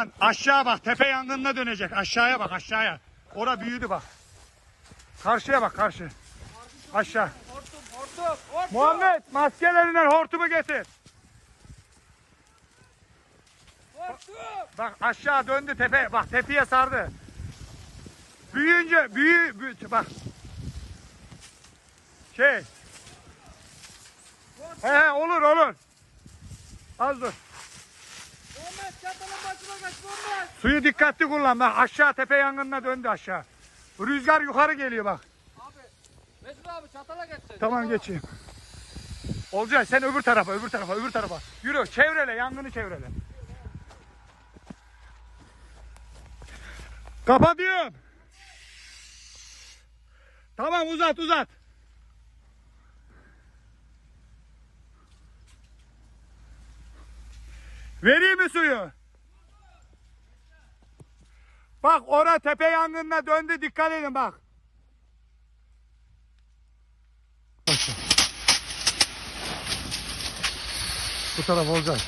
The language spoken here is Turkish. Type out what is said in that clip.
Olcan aşağı bak tepe yangınına dönecek. Aşağıya bak aşağıya. Ora büyüdü bak. Karşıya bak karşı. Aşağı. Hortum hortum hortum. Muhammed maskelerinden hortumu getir. Hortum. Bak aşağı döndü tepe. Bak tepeye sardı. Büyüyünce büyü, büyü bak. Şey. He he olur olur. Az dur. Muhammed çatalın başına kaç Muhammed. Suyu dikkatli kullan. Bak aşağı tepe yangınına döndü aşağı. Rüzgar yukarı geliyor bak. Abi. Mesut abi çatala geçsin. Tamam geçeyim. Olcay sen öbür tarafa, öbür tarafa, öbür tarafa. Yürü, çevrele, yangını çevrele. Kapatıyorum. Tamam uzat, uzat. Vereyim mi suyu? Bak ora tepe yangınına döndü dikkat edin bak. Bu taraf olacak.